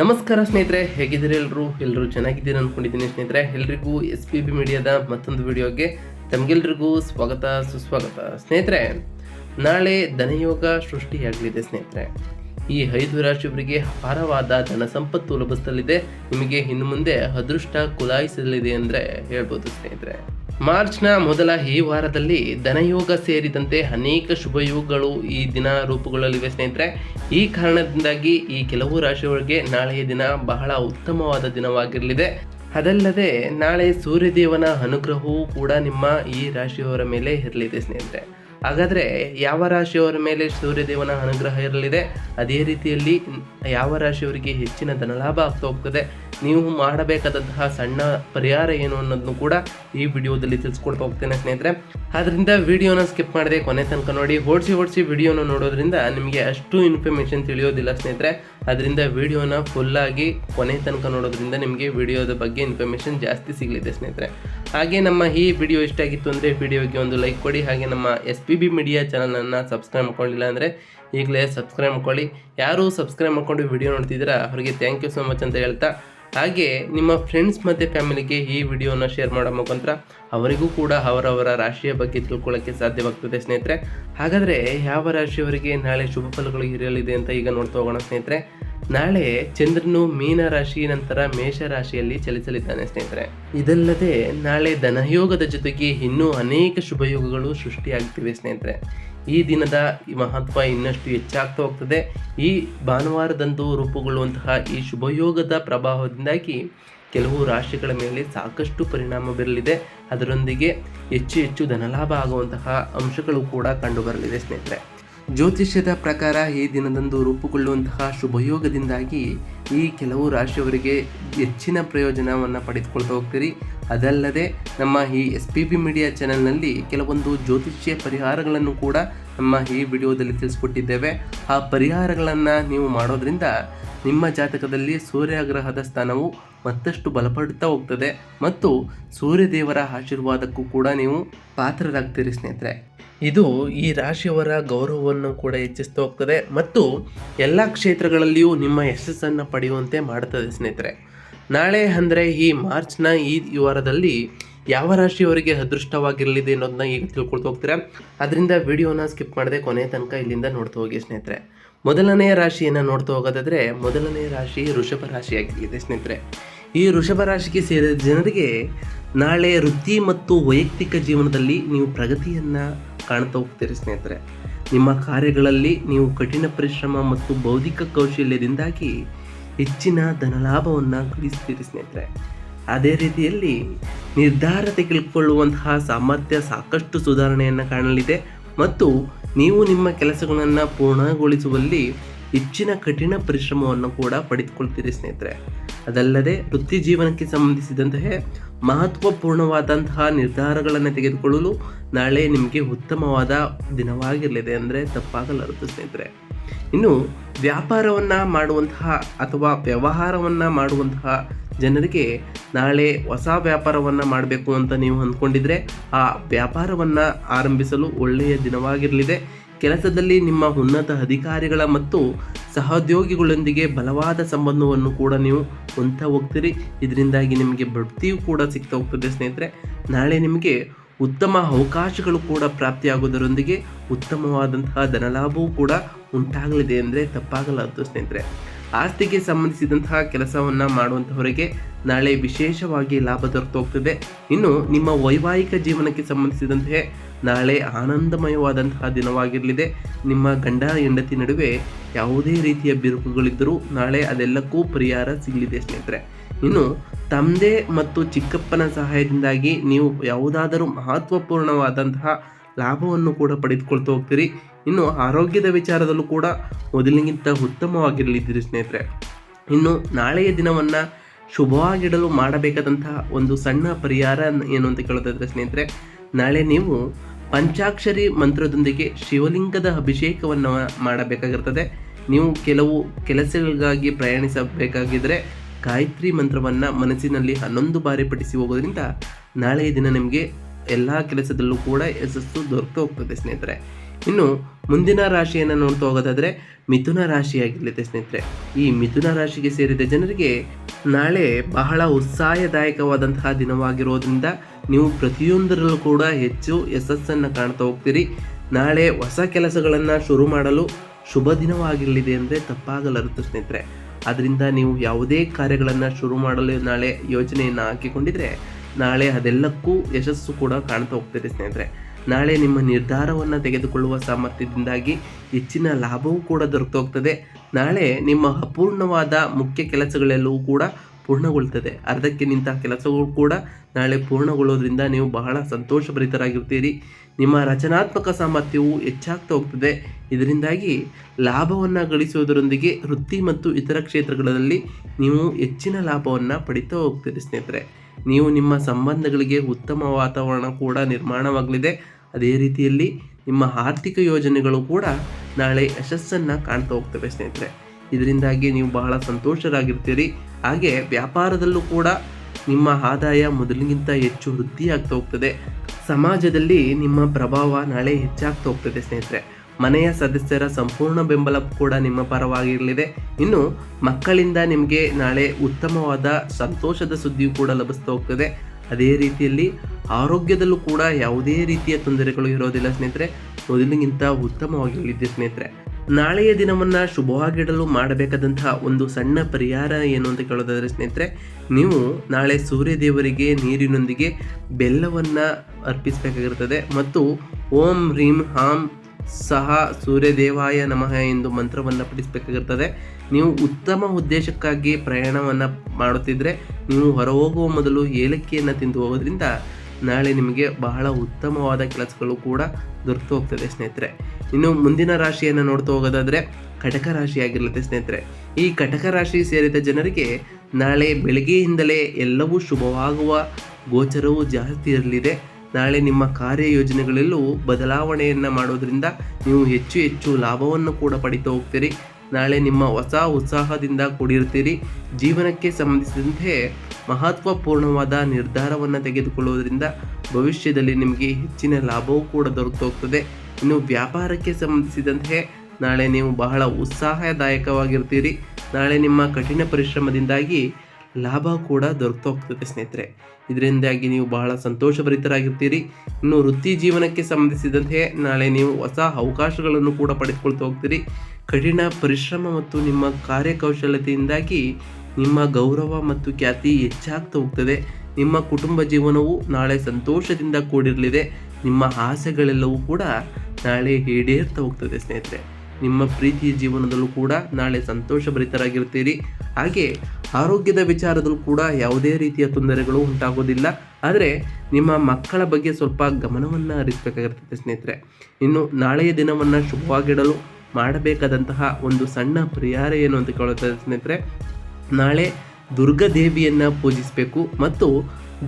ನಮಸ್ಕಾರ ಸ್ನೇಹಿತರೆ, ಹೇಗಿದ್ದೀರಿ ಎಲ್ಲರೂ ಎಲ್ಲರೂ ಚೆನ್ನಾಗಿದ್ದೀರಿ ಅಂದ್ಕೊಂಡಿದ್ದೀನಿ ಸ್ನೇಹಿತರೆ. ಎಲ್ರಿಗೂ ಎಸ್ ಪಿ ಬಿ ಮೀಡಿಯಾದ ಮತ್ತೊಂದು ವಿಡಿಯೋಗೆ ತಮಗೆಲ್ರಿಗೂ ಸ್ವಾಗತ, ಸುಸ್ವಾಗತ. ಸ್ನೇಹಿತರೆ, ನಾಳೆ ಧನಯೋಗ ಸೃಷ್ಟಿಯಾಗಲಿದೆ ಸ್ನೇಹಿತರೆ. ಈ ಐದು ರಾಶಿಯವರಿಗೆ ಅಪಾರವಾದ ಧನ ಸಂಪತ್ತು ಲಭಿಸಲಿದೆ. ನಿಮಗೆ ಇನ್ನು ಮುಂದೆ ಅದೃಷ್ಟ ಕುಲಾಯಿಸಲಿದೆ ಅಂದರೆ ಹೇಳ್ಬೋದು ಸ್ನೇಹಿತರೆ. ಮಾರ್ಚ್ನ ಮೊದಲ ಈ ವಾರದಲ್ಲಿ ಧನಯೋಗ ಸೇರಿದಂತೆ ಅನೇಕ ಶುಭಯೋಗಗಳು ಈ ದಿನ ರೂಪುಗೊಳ್ಳಲಿವೆ ಸ್ನೇಹಿತರೆ. ಈ ಕಾರಣದಿಂದಾಗಿ ಈ ಕೆಲವು ರಾಶಿಗಳಿಗೆ ನಾಳೆಯ ದಿನ ಬಹಳ ಉತ್ತಮವಾದ ದಿನವಾಗಿರಲಿದೆ. ಅದಲ್ಲದೆ ನಾಳೆ ಸೂರ್ಯದೇವನ ಅನುಗ್ರಹವೂ ಕೂಡ ನಿಮ್ಮ ಈ ರಾಶಿಯವರ ಮೇಲೆ ಇರಲಿದೆ ಸ್ನೇಹಿತರೆ. ಹಾಗಾದರೆ ಯಾವ ರಾಶಿಯವರ ಮೇಲೆ ಸೂರ್ಯದೇವನ ಅನುಗ್ರಹ ಇರಲಿದೆ? ಅದೇ ರೀತಿಯಲ್ಲಿ ಯಾವ ರಾಶಿಯವರಿಗೆ ಹೆಚ್ಚಿನ ಧನಲಾಭ ಆಗ್ತಾ ಹೋಗ್ತದೆ? ನೀವು ಮಾಡಬೇಕಾದಂತಹ ಸಣ್ಣ ಪರಿಹಾರ ಏನು ಅನ್ನೋದನ್ನು ಕೂಡ ಈ ವಿಡಿಯೋದಲ್ಲಿ ತಿಳಿಸ್ಕೊಡ್ತಾ ಹೋಗ್ತೇನೆ ಸ್ನೇಹಿತರೆ. ಆದ್ದರಿಂದ ವಿಡಿಯೋನ ಸ್ಕಿಪ್ ಮಾಡಿದೆ ಕೊನೆ ತನಕ ನೋಡಿ, ಓಡಿಸಿ ಓಡಿಸಿ ವಿಡಿಯೋನ ನೋಡೋದ್ರಿಂದ ನಿಮಗೆ ಅಷ್ಟು ಇನ್ಫಾರ್ಮೇಷನ್ ತಿಳಿಯೋದಿಲ್ಲ ಸ್ನೇಹಿತರೆ. ಅದರಿಂದ ವಿಡಿಯೋನ ಫುಲ್ಲಾಗಿ ಕೊನೆ ತನಕ ನೋಡೋದ್ರಿಂದ ನಿಮಗೆ ವಿಡಿಯೋದ ಬಗ್ಗೆ ಇನ್ಫಾರ್ಮೇಷನ್ ಜಾಸ್ತಿ ಸಿಗಲಿದೆ ಸ್ನೇಹಿತರೆ. ಹಾಗೆ ನಮ್ಮ ಈ ವಿಡಿಯೋ ಇಷ್ಟ ಆಗಿತ್ತು ಅಂದರೆ ವಿಡಿಯೋಗೆ ಒಂದು ಲೈಕ್ ಕೊಡಿ, ಹಾಗೆ ನಮ್ಮ ಎಸ್ ಪಿ ಬಿ ಮೀಡಿಯಾ ಚಾನಲನ್ನು ಸಬ್ಸ್ಕ್ರೈಬ್ ಮಾಡ್ಕೊಂಡಿಲ್ಲ ಅಂದರೆ ಈಗಲೇ ಸಬ್ಸ್ಕ್ರೈಬ್ ಮಾಡ್ಕೊಳ್ಳಿ. ಯಾರು ಸಬ್ಸ್ಕ್ರೈಬ್ ಮಾಡ್ಕೊಂಡು ವಿಡಿಯೋ ನೋಡ್ತಿದ್ದೀರಾ, ಅವರಿಗೆ ಥ್ಯಾಂಕ್ ಯು ಸೋ ಮಚ್ ಅಂತ ಹೇಳ್ತಾ. ಹಾಗೆ ನಿಮ್ಮ ಫ್ರೆಂಡ್ಸ್ ಮತ್ತು ಫ್ಯಾಮಿಲಿಗೆ ಈ ವಿಡಿಯೋನ ಶೇರ್ ಮಾಡೋ ಮುಖಾಂತರ ಅವರಿಗೂ ಕೂಡ ಅವರವರ ರಾಶಿಯ ಬಗ್ಗೆ ತಿಳ್ಕೊಳ್ಳೋಕ್ಕೆ ಸಾಧ್ಯವಾಗ್ತದೆ ಸ್ನೇಹಿತರೆ. ಹಾಗಾದರೆ ಯಾವ ರಾಶಿಯವರಿಗೆ ನಾಳೆ ಶುಭ ಫಲಗಳು ಇರಲಿದೆ ಅಂತ ಈಗ ನೋಡ್ತಾ ಹೋಗೋಣ ಸ್ನೇಹಿತರೆ. ನಾಳೆ ಚಂದ್ರನು ಮೀನ ರಾಶಿ ನಂತರ ಮೇಷ ರಾಶಿಯಲ್ಲಿ ಚಲಿಸಲಿದ್ದಾನೆ ಸ್ನೇಹಿತರೆ. ಇದಲ್ಲದೆ ನಾಳೆ ಧನಯೋಗದ ಜೊತೆಗೆ ಇನ್ನೂ ಅನೇಕ ಶುಭಯೋಗಗಳು ಸೃಷ್ಟಿಯಾಗ್ತಿವೆ ಸ್ನೇಹಿತರೆ. ಈ ದಿನದ ಮಹತ್ವ ಇನ್ನಷ್ಟು ಹೆಚ್ಚಾಗ್ತಾ ಹೋಗ್ತದೆ. ಈ ಭಾನುವಾರದಂದು ರೂಪುಗೊಳ್ಳುವಂತಹ ಈ ಶುಭಯೋಗದ ಪ್ರಭಾವದಿಂದಾಗಿ ಕೆಲವು ರಾಶಿಗಳ ಮೇಲೆ ಸಾಕಷ್ಟು ಪರಿಣಾಮ ಬೀರಲಿದೆ. ಅದರೊಂದಿಗೆ ಹೆಚ್ಚು ಹೆಚ್ಚು ಧನಲಾಭ ಆಗುವಂತಹ ಅಂಶಗಳು ಕೂಡ ಕಂಡುಬರಲಿದೆ ಸ್ನೇಹಿತರೆ. ಜ್ಯೋತಿಷ್ಯದ ಪ್ರಕಾರ ಈ ದಿನದಂದು ರೂಪುಗೊಳ್ಳುವಂತಹ ಶುಭಯೋಗದಿಂದಾಗಿ ಈ ಕೆಲವು ರಾಶಿಯವರಿಗೆ ಹೆಚ್ಚಿನ ಪ್ರಯೋಜನವನ್ನು ಪಡೆದುಕೊಳ್ತಾ ಹೋಗ್ತೀರಿ. ಅದಲ್ಲದೆ ನಮ್ಮ ಈ ಎಸ್ ಪಿ ಬಿ ಮೀಡಿಯಾ ಚಾನೆಲ್ನಲ್ಲಿ ಕೆಲವೊಂದು ಜ್ಯೋತಿಷ್ಯ ಪರಿಹಾರಗಳನ್ನು ಕೂಡ ನಮ್ಮ ಈ ವಿಡಿಯೋದಲ್ಲಿ ತಿಳಿಸ್ಕೊಟ್ಟಿದ್ದೇವೆ. ಆ ಪರಿಹಾರಗಳನ್ನು ನೀವು ಮಾಡೋದ್ರಿಂದ ನಿಮ್ಮ ಜಾತಕದಲ್ಲಿ ಸೂರ್ಯಗ್ರಹದ ಸ್ಥಾನವು ಮತ್ತಷ್ಟು ಬಲಪಡುತ್ತಾ ಹೋಗ್ತದೆ ಮತ್ತು ಸೂರ್ಯದೇವರ ಆಶೀರ್ವಾದಕ್ಕೂ ಕೂಡ ನೀವು ಪಾತ್ರರಾಗ್ತೀರಿ ಸ್ನೇಹಿತರೆ. ಇದು ಈ ರಾಶಿಯವರ ಗೌರವವನ್ನು ಕೂಡ ಹೆಚ್ಚಿಸ್ತಾ ಹೋಗ್ತದೆ ಮತ್ತು ಎಲ್ಲ ಕ್ಷೇತ್ರಗಳಲ್ಲಿಯೂ ನಿಮ್ಮ ಯಶಸ್ಸನ್ನು ಪಡೆಯುವಂತೆ ಮಾಡುತ್ತದೆ ಸ್ನೇಹಿತರೆ. ನಾಳೆ ಅಂದರೆ ಈ ಮಾರ್ಚ್ನ ಈ ವಾರದಲ್ಲಿ ಯಾವ ರಾಶಿಯವರಿಗೆ ಅದೃಷ್ಟವಾಗಿರಲಿದೆ ಅನ್ನೋದನ್ನ ಈಗ ತಿಳ್ಕೊಳ್ತಾ ಹೋಗ್ತೀರಾ? ಅದರಿಂದ ವಿಡಿಯೋನ ಸ್ಕಿಪ್ ಮಾಡದೆ ಕೊನೆ ತನಕ ಇಲ್ಲಿಂದ ನೋಡ್ತಾ ಹೋಗಿ ಸ್ನೇಹಿತರೆ. ಮೊದಲನೆಯ ರಾಶಿಯನ್ನು ನೋಡ್ತಾ ಹೋಗೋದಾದರೆ ಮೊದಲನೆಯ ರಾಶಿ ಋಷಭ ರಾಶಿಯಾಗಿದೆ ಸ್ನೇಹಿತರೆ. ಈ ಋಷಭ ರಾಶಿಗೆ ಸೇರಿದ ಜನರಿಗೆ ನಾಳೆ ವೃತ್ತಿ ಮತ್ತು ವೈಯಕ್ತಿಕ ಜೀವನದಲ್ಲಿ ನೀವು ಪ್ರಗತಿಯನ್ನು ಕಾಣ್ತಾ ಹೋಗ್ತೀರಿ ಸ್ನೇಹಿತರೆ. ನಿಮ್ಮ ಕಾರ್ಯಗಳಲ್ಲಿ ನೀವು ಕಠಿಣ ಪರಿಶ್ರಮ ಮತ್ತು ಬೌದ್ಧಿಕ ಕೌಶಲ್ಯದಿಂದಾಗಿ ಹೆಚ್ಚಿನ ಧನಲಾಭವನ್ನು ಗಳಿಸ್ತೀರಿ ಸ್ನೇಹಿತರೆ. ಅದೇ ರೀತಿಯಲ್ಲಿ ನಿರ್ಧಾರ ತೆಗೆದುಕೊಳ್ಳುವಂತಹ ಸಾಮರ್ಥ್ಯ ಸಾಕಷ್ಟು ಸುಧಾರಣೆಯನ್ನು ಕಾಣಲಿದೆ ಮತ್ತು ನೀವು ನಿಮ್ಮ ಕೆಲಸಗಳನ್ನು ಪೂರ್ಣಗೊಳಿಸುವಲ್ಲಿ ಹೆಚ್ಚಿನ ಕಠಿಣ ಪರಿಶ್ರಮವನ್ನು ಕೂಡ ಪಡೆದುಕೊಳ್ತೀರಿ ಸ್ನೇಹಿತರೆ. ಅದಲ್ಲದೆ ವೃತ್ತಿ ಜೀವನಕ್ಕೆ ಸಂಬಂಧಿಸಿದಂತಹ ಮಹತ್ವಪೂರ್ಣವಾದಂತಹ ನಿರ್ಧಾರಗಳನ್ನು ತೆಗೆದುಕೊಳ್ಳಲು ನಾಳೆ ನಿಮಗೆ ಉತ್ತಮವಾದ ದಿನವಾಗಿರಲಿದೆ ಅಂದರೆ ತಪ್ಪಾಗಲಾರದು ಸ್ನೇಹಿತರೆ. ಇನ್ನು ವ್ಯಾಪಾರವನ್ನು ಮಾಡುವಂತಹ ಅಥವಾ ವ್ಯವಹಾರವನ್ನು ಮಾಡುವಂತಹ ಜನರಿಗೆ ನಾಳೆ ಹೊಸ ವ್ಯಾಪಾರವನ್ನು ಮಾಡಬೇಕು ಅಂತ ನೀವು ಅಂದ್ಕೊಂಡಿದ್ರೆ ಆ ವ್ಯಾಪಾರವನ್ನು ಆರಂಭಿಸಲು ಒಳ್ಳೆಯ ದಿನವಾಗಿರಲಿದೆ. ಕೆಲಸದಲ್ಲಿ ನಿಮ್ಮ ಉನ್ನತ ಅಧಿಕಾರಿಗಳ ಮತ್ತು ಸಹೋದ್ಯೋಗಿಗಳೊಂದಿಗೆ ಬಲವಾದ ಸಂಬಂಧವನ್ನು ಕೂಡ ನೀವು ಹೊಂತಾ ಹೋಗ್ತೀರಿ. ಇದರಿಂದಾಗಿ ನಿಮಗೆ ಬಡ್ತಿಯೂ ಕೂಡ ಸಿಗ್ತಾ ಹೋಗ್ತದೆ ಸ್ನೇಹಿತರೆ. ನಾಳೆ ನಿಮಗೆ ಉತ್ತಮ ಅವಕಾಶಗಳು ಕೂಡ ಪ್ರಾಪ್ತಿಯಾಗುವುದರೊಂದಿಗೆ ಉತ್ತಮವಾದಂತಹ ಧನಲಾಭವೂ ಕೂಡ ಉಂಟಾಗಲಿದೆ ಅಂದರೆ ತಪ್ಪಾಗಲಾರದು ಸ್ನೇಹಿತರೆ. ಆಸ್ತಿಗೆ ಸಂಬಂಧಿಸಿದಂತಹ ಕೆಲಸವನ್ನು ಮಾಡುವಂಥವರಿಗೆ ನಾಳೆ ವಿಶೇಷವಾಗಿ ಲಾಭ ದೊರೆತು ಹೋಗ್ತದೆ ಇನ್ನು ನಿಮ್ಮ ವೈವಾಹಿಕ ಜೀವನಕ್ಕೆ ಸಂಬಂಧಿಸಿದಂತೆ ನಾಳೆ ಆನಂದಮಯವಾದಂತಹ ದಿನವಾಗಿರಲಿದೆ. ನಿಮ್ಮ ಗಂಡ, ಹೆಂಡತಿ ನಡುವೆ ಯಾವುದೇ ರೀತಿಯ ಬಿರುಕುಗಳಿದ್ದರೂ ನಾಳೆ ಅದೆಲ್ಲಕ್ಕೂ ಪರಿಹಾರ ಸಿಗಲಿದೆ ಸ್ನೇಹಿತರೆ. ಇನ್ನು ತಂದೆ ಮತ್ತು ಚಿಕ್ಕಪ್ಪನ ಸಹಾಯದಿಂದಾಗಿ ನೀವು ಯಾವುದಾದರೂ ಮಹತ್ವಪೂರ್ಣವಾದಂತಹ ಲಾಭವನ್ನು ಕೂಡ ಪಡೆದುಕೊಳ್ತಾ ಹೋಗ್ತೀರಿ. ಇನ್ನು ಆರೋಗ್ಯದ ವಿಚಾರದಲ್ಲೂ ಕೂಡ ಮೊದಲಿಗಿಂತ ಉತ್ತಮವಾಗಿರಲಿದ್ದೀರಿ ಸ್ನೇಹಿತರೆ. ಇನ್ನು ನಾಳೆಯ ದಿನವನ್ನು ಶುಭವಾಗಿಡಲು ಮಾಡಬೇಕಾದಂತಹ ಒಂದು ಸಣ್ಣ ಪರಿಹಾರ ಏನು ಅಂತ ಕೇಳೋದಾದ್ರೆ ಸ್ನೇಹಿತರೆ, ನಾಳೆ ನೀವು ಪಂಚಾಕ್ಷರಿ ಮಂತ್ರದೊಂದಿಗೆ ಶಿವಲಿಂಗದ ಅಭಿಷೇಕವನ್ನು ಮಾಡಬೇಕಾಗಿರ್ತದೆ. ನೀವು ಕೆಲವು ಕೆಲಸಗಳಿಗಾಗಿ ಪ್ರಯಾಣಿಸಬೇಕಾಗಿದ್ದರೆ ಗಾಯತ್ರಿ ಮಂತ್ರವನ್ನು ಮನಸ್ಸಿನಲ್ಲಿ ಹನ್ನೊಂದು ಬಾರಿ ಪಠಿಸಿ ಹೋಗೋದ್ರಿಂದ ನಾಳೆಯ ದಿನ ನಿಮಗೆ ಎಲ್ಲ ಕೆಲಸದಲ್ಲೂ ಕೂಡ ಯಶಸ್ಸು ದೊರಕ್ತಾ ಹೋಗ್ತದೆ ಸ್ನೇಹಿತರೆ. ಇನ್ನು ಮುಂದಿನ ರಾಶಿಯನ್ನು ನೋಡ್ತಾ ಹೋಗೋದಾದ್ರೆ ಮಿಥುನ ರಾಶಿಯಾಗಿರಲಿದೆ ಸ್ನೇಹಿತರೆ. ಈ ಮಿಥುನ ರಾಶಿಗೆ ಸೇರಿದ ಜನರಿಗೆ ನಾಳೆ ಬಹಳ ಉತ್ಸಾಹದಾಯಕವಾದಂತಹ ದಿನವಾಗಿರೋದ್ರಿಂದ ನೀವು ಪ್ರತಿಯೊಂದರಲ್ಲೂ ಕೂಡ ಹೆಚ್ಚು ಯಶಸ್ಸನ್ನು ಕಾಣ್ತಾ ಹೋಗ್ತೀರಿ. ನಾಳೆ ಹೊಸ ಕೆಲಸಗಳನ್ನು ಶುರು ಮಾಡಲು ಶುಭ ದಿನವಾಗಿರಲಿದೆ ಅಂದರೆ ತಪ್ಪಾಗಲಾರದು ಸ್ನೇಹಿತರೆ. ಅದರಿಂದ ನೀವು ಯಾವುದೇ ಕಾರ್ಯಗಳನ್ನು ಶುರು ಮಾಡಲು ನಾಳೆ ಯೋಜನೆಯನ್ನು ಹಾಕಿಕೊಂಡಿದ್ರೆ ನಾಳೆ ಅದೆಲ್ಲಕ್ಕೂ ಯಶಸ್ಸು ಕೂಡ ಕಾಣ್ತಾ ಹೋಗ್ತೀರಿ ಸ್ನೇಹಿತರೆ. ನಾಳೆ ನಿಮ್ಮ ನಿರ್ಧಾರವನ್ನು ತೆಗೆದುಕೊಳ್ಳುವ ಸಾಮರ್ಥ್ಯದಿಂದಾಗಿ ಹೆಚ್ಚಿನ ಲಾಭವೂ ಕೂಡ ದೊರೆತೋಗ್ತದೆ ನಾಳೆ ನಿಮ್ಮ ಅಪೂರ್ಣವಾದ ಮುಖ್ಯ ಕೆಲಸಗಳೆಲ್ಲವೂ ಕೂಡ ಪೂರ್ಣಗೊಳ್ತದೆ. ಅರ್ಧಕ್ಕೆ ನಿಂತ ಕೆಲಸಗಳು ಕೂಡ ನಾಳೆ ಪೂರ್ಣಗೊಳ್ಳೋದ್ರಿಂದ ನೀವು ಬಹಳ ಸಂತೋಷಭರಿತರಾಗಿರ್ತೀರಿ. ನಿಮ್ಮ ರಚನಾತ್ಮಕ ಸಾಮರ್ಥ್ಯವು ಹೆಚ್ಚಾಗ್ತಾ ಹೋಗ್ತದೆ. ಇದರಿಂದಾಗಿ ಲಾಭವನ್ನು ಗಳಿಸುವುದರೊಂದಿಗೆ ವೃತ್ತಿ ಮತ್ತು ಇತರ ಕ್ಷೇತ್ರಗಳಲ್ಲಿ ನೀವು ಹೆಚ್ಚಿನ ಲಾಭವನ್ನು ಪಡಿತಾ ಹೋಗ್ತೀರಿ ಸ್ನೇಹಿತರೆ. ನೀವು ನಿಮ್ಮ ಸಂಬಂಧಗಳಿಗೆ ಉತ್ತಮ ವಾತಾವರಣ ಕೂಡ ನಿರ್ಮಾಣವಾಗಲಿದೆ. ಅದೇ ರೀತಿಯಲ್ಲಿ ನಿಮ್ಮ ಆರ್ಥಿಕ ಯೋಜನೆಗಳು ಕೂಡ ನಾಳೆ ಯಶಸ್ಸನ್ನು ಕಾಣ್ತಾ ಹೋಗ್ತವೆ ಸ್ನೇಹಿತರೆ. ಇದರಿಂದಾಗಿ ನೀವು ಬಹಳ ಸಂತೋಷರಾಗಿರ್ತೀರಿ. ಹಾಗೆ ವ್ಯಾಪಾರದಲ್ಲೂ ಕೂಡ ನಿಮ್ಮ ಆದಾಯ ಮೊದಲಿಗಿಂತ ಹೆಚ್ಚು ವೃದ್ಧಿಯಾಗ್ತಾ ಹೋಗ್ತದೆ. ಸಮಾಜದಲ್ಲಿ ನಿಮ್ಮ ಪ್ರಭಾವ ನಾಳೆ ಹೆಚ್ಚಾಗ್ತಾ ಹೋಗ್ತದೆ ಸ್ನೇಹಿತರೆ. ಮನೆಯ ಸದಸ್ಯರ ಸಂಪೂರ್ಣ ಬೆಂಬಲ ಕೂಡ ನಿಮ್ಮ ಪರವಾಗಿರಲಿದೆ. ಇನ್ನು ಮಕ್ಕಳಿಂದ ನಿಮಗೆ ನಾಳೆ ಉತ್ತಮವಾದ ಸಂತೋಷದ ಸುದ್ದಿಯು ಕೂಡ ಲಭಿಸ್ತಾ ಹೋಗ್ತದೆ. ಅದೇ ರೀತಿಯಲ್ಲಿ ಆರೋಗ್ಯದಲ್ಲೂ ಕೂಡ ಯಾವುದೇ ರೀತಿಯ ತೊಂದರೆಗಳು ಇರೋದಿಲ್ಲ ಸ್ನೇಹಿತರೆ. ಮೊದಲಿಗಿಂತ ಉತ್ತಮವಾಗಿರಲಿದೆ ಸ್ನೇಹಿತರೆ. ನಾಳೆಯ ದಿನವನ್ನು ಶುಭವಾಗಿಡಲು ಮಾಡಬೇಕಾದಂತಹ ಒಂದು ಸಣ್ಣ ಪರಿಹಾರ ಏನು ಅಂತ ಕೇಳೋದಾದರೆ ಸ್ನೇಹಿತರೆ, ನೀವು ನಾಳೆ ಸೂರ್ಯ ದೇವರಿಗೆ ನೀರಿನೊಂದಿಗೆ ಬೆಲ್ಲವನ್ನು ಅರ್ಪಿಸಬೇಕಾಗಿರ್ತದೆ ಮತ್ತು ಓಂ ಹ್ರೀಂ ಹಾಂ ಸಹ ಸೂರ್ಯದೇವಾಯ ನಮಃ ಎಂದು ಮಂತ್ರವನ್ನು ಪಠಿಸಬೇಕಾಗಿರ್ತದೆ. ನೀವು ಉತ್ತಮ ಉದ್ದೇಶಕ್ಕಾಗಿ ಪ್ರಯಾಣವನ್ನು ಮಾಡುತ್ತಿದ್ದರೆ ನೀವು ಹೊರಹೋಗುವ ಮೊದಲು ಏಲಕ್ಕಿಯನ್ನು ತಿಂದು ಹೋಗೋದ್ರಿಂದ ನಾಳೆ ನಿಮಗೆ ಬಹಳ ಉತ್ತಮವಾದ ಕೆಲಸಗಳು ಕೂಡ ದೊರೆತು ಹೋಗ್ತದೆ ಸ್ನೇಹಿತರೆ. ಇನ್ನು ಮುಂದಿನ ರಾಶಿಯನ್ನು ನೋಡ್ತಾ ಹೋಗೋದಾದರೆ ಕಟಕ ರಾಶಿಯಾಗಿರುತ್ತೆ ಸ್ನೇಹಿತರೆ. ಈ ಕಟಕ ರಾಶಿ ಸೇರಿದ ಜನರಿಗೆ ನಾಳೆ ಬೆಳಗ್ಗೆಯಿಂದಲೇ ಎಲ್ಲವೂ ಶುಭವಾಗುವ ಗೋಚರವು ಜಾಸ್ತಿ ಇರಲಿದೆ. ನಾಳೆ ನಿಮ್ಮ ಕಾರ್ಯಯೋಜನೆಗಳಲ್ಲೂ ಬದಲಾವಣೆಯನ್ನು ಮಾಡೋದ್ರಿಂದ ನೀವು ಹೆಚ್ಚು ಹೆಚ್ಚು ಲಾಭವನ್ನು ಕೂಡ ಪಡಿತಾ ಹೋಗ್ತೀರಿ. ನಾಳೆ ನಿಮ್ಮ ಹೊಸ ಉತ್ಸಾಹದಿಂದ ಕೂಡಿರ್ತೀರಿ. ಜೀವನಕ್ಕೆ ಸಂಬಂಧಿಸಿದಂತೆ ಮಹತ್ವಪೂರ್ಣವಾದ ನಿರ್ಧಾರವನ್ನು ತೆಗೆದುಕೊಳ್ಳುವುದರಿಂದ ಭವಿಷ್ಯದಲ್ಲಿ ನಿಮಗೆ ಹೆಚ್ಚಿನ ಲಾಭವೂ ಕೂಡ ದೊರೆತೋಗ್ತದೆ ಹೋಗ್ತದೆ ಇನ್ನು ವ್ಯಾಪಾರಕ್ಕೆ ಸಂಬಂಧಿಸಿದಂತೆ ನಾಳೆ ನೀವು ಬಹಳ ಉತ್ಸಾಹದಾಯಕವಾಗಿರ್ತೀರಿ. ನಾಳೆ ನಿಮ್ಮ ಕಠಿಣ ಪರಿಶ್ರಮದಿಂದಾಗಿ ಲಾಭ ಕೂಡ ದೊರೆತೋಗ್ತದೆ ಹೋಗ್ತದೆ ಸ್ನೇಹಿತರೆ. ಇದರಿಂದಾಗಿ ನೀವು ಬಹಳ ಸಂತೋಷಭರಿತರಾಗಿರ್ತೀರಿ. ಇನ್ನು ವೃತ್ತಿ ಜೀವನಕ್ಕೆ ಸಂಬಂಧಿಸಿದಂತೆ ನಾಳೆ ನೀವು ಹೊಸ ಅವಕಾಶಗಳನ್ನು ಕೂಡ ಪಡೆದುಕೊಳ್ತಾ ಹೋಗ್ತೀರಿ. ಕಠಿಣ ಪರಿಶ್ರಮ ಮತ್ತು ನಿಮ್ಮ ಕಾರ್ಯಕೌಶಲ್ಯತೆಯಿಂದಾಗಿ ನಿಮ್ಮ ಗೌರವ ಮತ್ತು ಖ್ಯಾತಿ ಹೆಚ್ಚಾಗ್ತಾ ಹೋಗ್ತದೆ. ನಿಮ್ಮ ಕುಟುಂಬ ಜೀವನವು ನಾಳೆ ಸಂತೋಷದಿಂದ ಕೂಡಿರಲಿದೆ. ನಿಮ್ಮ ಆಸೆಗಳೆಲ್ಲವೂ ಕೂಡ ನಾಳೆ ಈಡೇರ್ತಾ ಹೋಗ್ತದೆ ಸ್ನೇಹಿತರೆ. ನಿಮ್ಮ ಪ್ರೀತಿಯ ಜೀವನದಲ್ಲೂ ಕೂಡ ನಾಳೆ ಸಂತೋಷಭರಿತರಾಗಿರ್ತೀರಿ ಹಾಗೆ ಆರೋಗ್ಯದ ವಿಚಾರದಲ್ಲೂ ಕೂಡ ಯಾವುದೇ ರೀತಿಯ ತೊಂದರೆಗಳು ಉಂಟಾಗೋದಿಲ್ಲ. ಆದರೆ ನಿಮ್ಮ ಮಕ್ಕಳ ಬಗ್ಗೆ ಸ್ವಲ್ಪ ಗಮನವನ್ನು ಹರಿಸಬೇಕಾಗಿರ್ತದೆ ಸ್ನೇಹಿತರೆ. ಇನ್ನು ನಾಳೆಯ ದಿನವನ್ನು ಶುಭವಾಗಿಡಲು ಮಾಡಬೇಕಾದಂತಹ ಒಂದು ಸಣ್ಣ ಪರಿಹಾರ ಏನು ಅಂತ ಕೇಳುತ್ತದೆ ಸ್ನೇಹಿತರೆ. ನಾಳೆ ದುರ್ಗಾ ದೇವಿಯನ್ನು ಪೂಜಿಸಬೇಕು ಮತ್ತು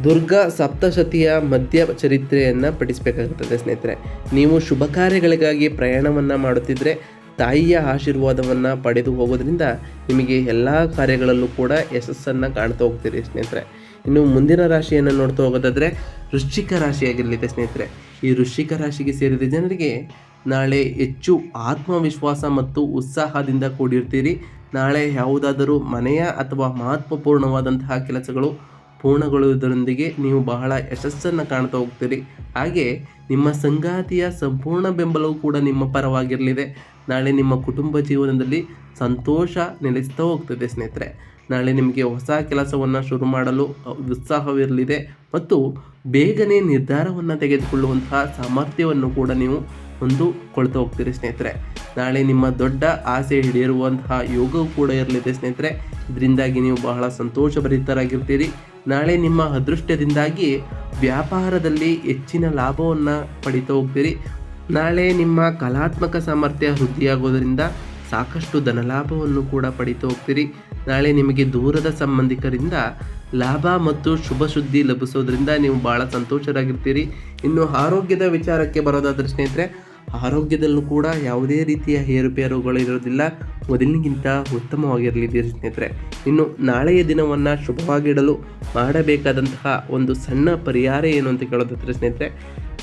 ದುರ್ಗಾ ಸಪ್ತಶತಿಯ ಮಧ್ಯ ಚರಿತ್ರೆಯನ್ನು ಪಠಿಸಬೇಕಾಗುತ್ತದೆ ಸ್ನೇಹಿತರೆ. ನೀವು ಶುಭ ಕಾರ್ಯಗಳಿಗಾಗಿ ಪ್ರಯಾಣವನ್ನು ಮಾಡುತ್ತಿದ್ದರೆ ತಾಯಿಯ ಆಶೀರ್ವಾದವನ್ನು ಪಡೆದು ಹೋಗೋದ್ರಿಂದ ನಿಮಗೆ ಎಲ್ಲ ಕಾರ್ಯಗಳಲ್ಲೂ ಕೂಡ ಯಶಸ್ಸನ್ನು ಕಾಣ್ತಾ ಹೋಗ್ತೀರಿ ಸ್ನೇಹಿತರೆ. ಇನ್ನು ಮುಂದಿನ ರಾಶಿಯನ್ನು ನೋಡ್ತಾ ಹೋಗೋದಾದರೆ ವೃಶ್ಚಿಕ ರಾಶಿಯಾಗಿರಲಿದೆ ಸ್ನೇಹಿತರೆ. ಈ ವೃಶ್ಚಿಕ ರಾಶಿಗೆ ಸೇರಿದ ಜನರಿಗೆ ನಾಳೆ ಹೆಚ್ಚು ಆತ್ಮವಿಶ್ವಾಸ ಮತ್ತು ಉತ್ಸಾಹದಿಂದ ಕೂಡಿರ್ತೀರಿ. ನಾಳೆ ಯಾವುದಾದರೂ ಮನೆಯ ಅಥವಾ ಮಹತ್ವಪೂರ್ಣವಾದಂತಹ ಕೆಲಸಗಳು ಪೂರ್ಣಗೊಳ್ಳುವುದರೊಂದಿಗೆ ನೀವು ಬಹಳ ಯಶಸ್ಸನ್ನು ಕಾಣ್ತಾ ಹೋಗ್ತೀರಿ. ಹಾಗೆ ನಿಮ್ಮ ಸಂಗಾತಿಯ ಸಂಪೂರ್ಣ ಬೆಂಬಲವು ಕೂಡ ನಿಮ್ಮ ಪರವಾಗಿರಲಿದೆ. ನಾಳೆ ನಿಮ್ಮ ಕುಟುಂಬ ಜೀವನದಲ್ಲಿ ಸಂತೋಷ ನೆಲೆಸ್ತಾ ಹೋಗ್ತದೆ ಸ್ನೇಹಿತರೆ. ನಾಳೆ ನಿಮಗೆ ಹೊಸ ಕೆಲಸವನ್ನು ಶುರು ಮಾಡಲು ಉತ್ಸಾಹವಿರಲಿದೆ ಮತ್ತು ಬೇಗನೆ ನಿರ್ಧಾರವನ್ನು ತೆಗೆದುಕೊಳ್ಳುವಂತಹ ಸಾಮರ್ಥ್ಯವನ್ನು ಕೂಡ ನೀವು ಹೊಂದಿಕೊಳ್ತಾ ಹೋಗ್ತೀರಿ ಸ್ನೇಹಿತರೆ. ನಾಳೆ ನಿಮ್ಮ ದೊಡ್ಡ ಆಸೆ ಹಿಡಿಯಿರುವಂತಹ ಯೋಗವು ಕೂಡ ಇರಲಿದೆ ಸ್ನೇಹಿತರೆ. ಇದರಿಂದಾಗಿ ನೀವು ಬಹಳ ಸಂತೋಷಭರಿತರಾಗಿರ್ತೀರಿ. ನಾಳೆ ನಿಮ್ಮ ಅದೃಷ್ಟದಿಂದಾಗಿ ವ್ಯಾಪಾರದಲ್ಲಿ ಹೆಚ್ಚಿನ ಲಾಭವನ್ನು ಪಡಿತಾ ಹೋಗ್ತೀರಿ. ನಾಳೆ ನಿಮ್ಮ ಕಲಾತ್ಮಕ ಸಾಮರ್ಥ್ಯ ವೃದ್ಧಿಯಾಗೋದರಿಂದ ಸಾಕಷ್ಟು ಧನಲಾಭವನ್ನು ಕೂಡ ಪಡಿತಾ ಹೋಗ್ತೀರಿ. ನಾಳೆ ನಿಮಗೆ ದೂರದ ಸಂಬಂಧಿಕರಿಂದ ಲಾಭ ಮತ್ತು ಶುಭ ಸುದ್ದಿ ಲಭಿಸೋದ್ರಿಂದ ನೀವು ಭಾಳ ಸಂತೋಷರಾಗಿರ್ತೀರಿ. ಇನ್ನು ಆರೋಗ್ಯದ ವಿಚಾರಕ್ಕೆ ಬರೋದಾದ್ರೆ ಸ್ನೇಹಿತರೆ, ಆರೋಗ್ಯದಲ್ಲೂ ಕೂಡ ಯಾವುದೇ ರೀತಿಯ ಏರುಪೇರುಗಳು ಇರೋದಿಲ್ಲ. ಮೊದಲಿಗಿಂತ ಉತ್ತಮವಾಗಿರಲಿದ್ದೀರಿ ಸ್ನೇಹಿತರೆ. ಇನ್ನು ನಾಳೆಯ ದಿನವನ್ನು ಶುಭವಾಗಿಡಲು ಮಾಡಬೇಕಾದಂತಹ ಒಂದು ಸಣ್ಣ ಪರಿಹಾರ ಏನು ಅಂತ ಕೇಳೋದಾದ್ರೆ ಸ್ನೇಹಿತರೆ,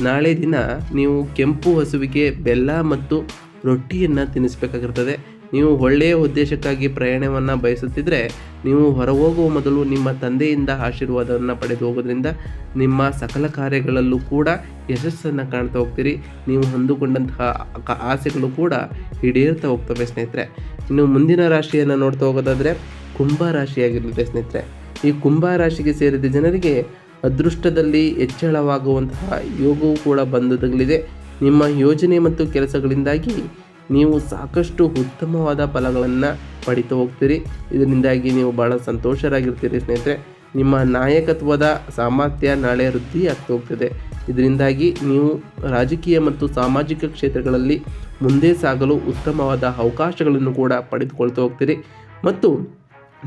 ನಾಳೆ ದಿನ ನೀವು ಕೆಂಪು ಹಸುವಿಗೆ ಬೆಲ್ಲ ಮತ್ತು ರೊಟ್ಟಿಯನ್ನು ತಿನ್ನಿಸ್ಬೇಕಾಗಿರ್ತದೆ ನೀವು ಒಳ್ಳೆಯ ಉದ್ದೇಶಕ್ಕಾಗಿ ಪ್ರಯಾಣವನ್ನು ಬಯಸುತ್ತಿದ್ದರೆ ನೀವು ಹೊರಹೋಗುವ ಮೊದಲು ನಿಮ್ಮ ತಂದೆಯಿಂದ ಆಶೀರ್ವಾದವನ್ನು ಪಡೆದು ಹೋಗೋದ್ರಿಂದ ನಿಮ್ಮ ಸಕಲ ಕಾರ್ಯಗಳಲ್ಲೂ ಕೂಡ ಯಶಸ್ಸನ್ನು ಕಾಣ್ತಾ ಹೋಗ್ತೀರಿ. ನೀವು ಹೊಂದಿಕೊಂಡಂತಹ ಆಸೆಗಳು ಕೂಡ ಈಡೇರ್ತಾ ಹೋಗ್ತವೆ ಸ್ನೇಹಿತರೆ. ಇನ್ನು ಮುಂದಿನ ರಾಶಿಯನ್ನು ನೋಡ್ತಾ ಹೋಗೋದಾದರೆ ಕುಂಭ ರಾಶಿಯಾಗಿರುತ್ತೆ ಸ್ನೇಹಿತರೆ. ಈ ಕುಂಭ ರಾಶಿಗೆ ಸೇರಿದ ಜನರಿಗೆ ಅದೃಷ್ಟದಲ್ಲಿ ಹೆಚ್ಚಳವಾಗುವಂತಹ ಯೋಗವು ಕೂಡ ಬಂದುದಗಲಿದೆ. ನಿಮ್ಮ ಯೋಜನೆ ಮತ್ತು ಕೆಲಸಗಳಿಂದಾಗಿ ನೀವು ಸಾಕಷ್ಟು ಉತ್ತಮವಾದ ಫಲಗಳನ್ನು ಪಡಿತು ಹೋಗ್ತೀರಿ. ಇದರಿಂದಾಗಿ ನೀವು ಭಾಳ ಸಂತೋಷರಾಗಿರ್ತೀರಿ ಸ್ನೇಹಿತರೆ. ನಿಮ್ಮ ನಾಯಕತ್ವದ ಸಾಮರ್ಥ್ಯ ನಾಳೆ ವೃದ್ಧಿ ಆಗ್ತಾ ಹೋಗ್ತದೆ. ಇದರಿಂದಾಗಿ ನೀವು ರಾಜಕೀಯ ಮತ್ತು ಸಾಮಾಜಿಕ ಕ್ಷೇತ್ರಗಳಲ್ಲಿ ಮುಂದೆ ಸಾಗಲು ಉತ್ತಮವಾದ ಅವಕಾಶಗಳನ್ನು ಕೂಡ ಪಡೆದುಕೊಳ್ತಾ ಹೋಗ್ತೀರಿ. ಮತ್ತು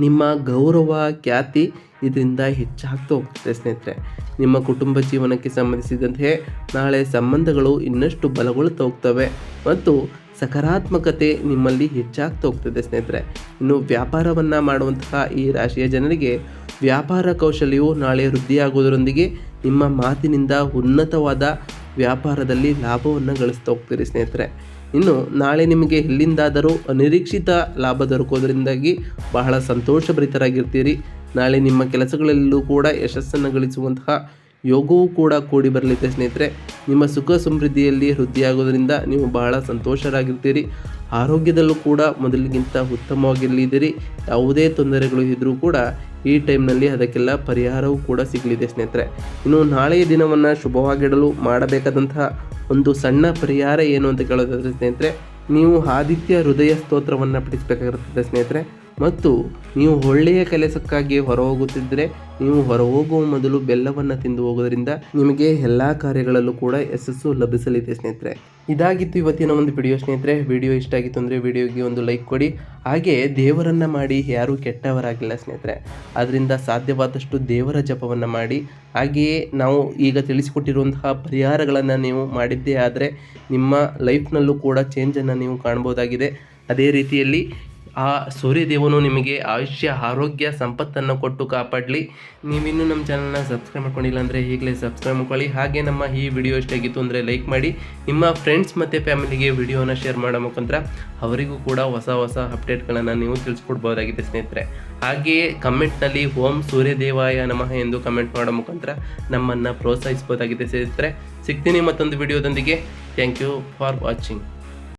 ನಿಮ್ಮ ಗೌರವ, ಖ್ಯಾತಿ ಇದರಿಂದ ಹೆಚ್ಚಾಗ್ತಾ ಹೋಗ್ತದೆ ಸ್ನೇಹಿತರೆ. ನಿಮ್ಮ ಕುಟುಂಬ ಜೀವನಕ್ಕೆ ಸಂಬಂಧಿಸಿದಂತೆ ನಾಳೆ ಸಂಬಂಧಗಳು ಇನ್ನಷ್ಟು ಬಲಗೊಳ್ತಾ ಹೋಗ್ತವೆ. ಮತ್ತು ಸಕಾರಾತ್ಮಕತೆ ನಿಮ್ಮಲ್ಲಿ ಹೆಚ್ಚಾಗ್ತಾ ಹೋಗ್ತದೆ ಸ್ನೇಹಿತರೆ. ಇನ್ನು ವ್ಯಾಪಾರವನ್ನು ಮಾಡುವಂತಹ ಈ ರಾಶಿಯ ಜನರಿಗೆ ವ್ಯಾಪಾರ ಕೌಶಲ್ಯವು ನಾಳೆ ವೃದ್ಧಿಯಾಗುವುದರೊಂದಿಗೆ ನಿಮ್ಮ ಮಾತಿನಿಂದ ಉನ್ನತವಾದ ವ್ಯಾಪಾರದಲ್ಲಿ ಲಾಭವನ್ನು ಗಳಿಸ್ತಾ ಹೋಗ್ತೀರಿ ಸ್ನೇಹಿತರೆ. ಇನ್ನು ನಾಳೆ ನಿಮಗೆ ಎಲ್ಲಿಂದಾದರೂ ಅನಿರೀಕ್ಷಿತ ಲಾಭ ದೊರಕೋದ್ರಿಂದಾಗಿ ಬಹಳ ಸಂತೋಷಭರಿತರಾಗಿರ್ತೀರಿ. ನಾಳೆ ನಿಮ್ಮ ಕೆಲಸಗಳಲ್ಲೂ ಕೂಡ ಯಶಸ್ಸನ್ನು ಗಳಿಸುವಂತಹ ಯೋಗವೂ ಕೂಡ ಕೂಡಿ ಬರಲಿದೆ ಸ್ನೇಹಿತರೆ, ನಿಮ್ಮ ಸುಖ ಸಮೃದ್ಧಿಯಲ್ಲಿ ವೃದ್ಧಿಯಾಗೋದರಿಂದ ನೀವು ಬಹಳ ಸಂತೋಷರಾಗಿರ್ತೀರಿ. ಆರೋಗ್ಯದಲ್ಲೂ ಕೂಡ ಮೊದಲಿಗಿಂತ ಉತ್ತಮವಾಗಿರಲಿದ್ದೀರಿ. ಯಾವುದೇ ತೊಂದರೆಗಳು ಇದ್ದರೂ ಕೂಡ ಈ ಟೈಮ್ನಲ್ಲಿ ಅದಕ್ಕೆಲ್ಲ ಪರಿಹಾರವೂ ಕೂಡ ಸಿಗಲಿದೆ ಸ್ನೇಹಿತರೆ. ಇನ್ನು ನಾಳೆಯ ದಿನವನ್ನು ಶುಭವಾಗಿಡಲು ಮಾಡಬೇಕಾದಂತಹ ಒಂದು ಸಣ್ಣ ಪರಿಹಾರ ಏನು ಅಂತ ಕೇಳೋದಾದರೆ ಸ್ನೇಹಿತರೆ, ನೀವು ಆದಿತ್ಯ ಹೃದಯ ಸ್ತೋತ್ರವನ್ನು ಪಠಿಸಬೇಕಾಗಿರುತ್ತದೆ ಸ್ನೇಹಿತರೆ. ಮತ್ತು ನೀವು ಒಳ್ಳೆಯ ಕೆಲಸಕ್ಕಾಗಿ ಹೊರ ಹೋಗುತ್ತಿದ್ದರೆ ನೀವು ಹೊರ ಹೋಗುವ ಮೊದಲು ಬೆಲ್ಲವನ್ನು ತಿಂದು ಹೋಗೋದ್ರಿಂದ ನಿಮಗೆ ಎಲ್ಲ ಕಾರ್ಯಗಳಲ್ಲೂ ಕೂಡ ಯಶಸ್ಸು ಲಭಿಸಲಿದೆ, ಸ್ನೇಹಿತರೆ. ಇದಾಗಿತ್ತು ಇವತ್ತಿನ ಒಂದು ವಿಡಿಯೋ, ಸ್ನೇಹಿತರೆ. ವಿಡಿಯೋ ಇಷ್ಟ ಆಗಿತ್ತು ಅಂದರೆ ವಿಡಿಯೋಗೆ ಒಂದು ಲೈಕ್ ಕೊಡಿ. ಹಾಗೆ ದೇವರನ್ನು ಮಾಡಿ ಯಾರೂ ಕೆಟ್ಟವರಾಗಿಲ್ಲ, ಸ್ನೇಹಿತರೆ. ಅದರಿಂದ ಸಾಧ್ಯವಾದಷ್ಟು ದೇವರ ಜಪವನ್ನು ಮಾಡಿ. ಹಾಗೆಯೇ ನಾವು ಈಗ ತಿಳಿಸಿಕೊಟ್ಟಿರುವಂತಹ ಪರಿಹಾರಗಳನ್ನು ನೀವು ಮಾಡಿದ್ದೇ ಆದರೆ ನಿಮ್ಮ ಲೈಫ್ನಲ್ಲೂ ಕೂಡ ಚೇಂಜನ್ನು ನೀವು ಕಾಣ್ಬೋದಾಗಿದೆ. ಅದೇ ರೀತಿಯಲ್ಲಿ ಆ ಸೂರ್ಯದೇವನು ನಿಮಗೆ ಆಯುಷ್ಯ, ಆರೋಗ್ಯ, ಸಂಪತ್ತನ್ನು ಕೊಟ್ಟು ಕಾಪಾಡಲಿ. ನೀವಿನ್ನೂ ನಮ್ಮ ಚಾನಲ್ನ ಸಬ್ಸ್ಕ್ರೈಬ್ ಮಾಡ್ಕೊಂಡಿಲ್ಲ ಅಂದರೆ ಈಗಲೇ ಸಬ್ಸ್ಕ್ರೈಬ್ ಮಾಡ್ಕೊಳ್ಳಿ. ಹಾಗೆ ನಮ್ಮ ಈ ವಿಡಿಯೋ ಇಷ್ಟಾಗಿತ್ತು ಅಂದರೆ ಲೈಕ್ ಮಾಡಿ. ನಿಮ್ಮ ಫ್ರೆಂಡ್ಸ್ ಮತ್ತು ಫ್ಯಾಮಿಲಿಗೆ ವಿಡಿಯೋನ ಶೇರ್ ಮಾಡೋ ಮುಖಾಂತರ ಅವರಿಗೂ ಕೂಡ ಹೊಸ ಹೊಸ ಅಪ್ಡೇಟ್ಗಳನ್ನು ನೀವು ತಿಳಿಸ್ಕೊಡ್ಬೋದಾಗಿದೆ ಸ್ನೇಹಿತರೆ. ಹಾಗೆಯೇ ಕಮೆಂಟ್ನಲ್ಲಿ ಓಂ ಸೂರ್ಯದೇವಾಯ ನಮಃ ಎಂದು ಕಮೆಂಟ್ ಮಾಡೋ ಮುಖಾಂತರ ನಮ್ಮನ್ನು ಪ್ರೋತ್ಸಾಹಿಸ್ಬೋದಾಗಿದೆ ಸ್ನೇಹಿತರೆ. ಸಿಗ್ತೀನಿ ಮತ್ತೊಂದು ವಿಡಿಯೋದೊಂದಿಗೆ. Thank you for watching.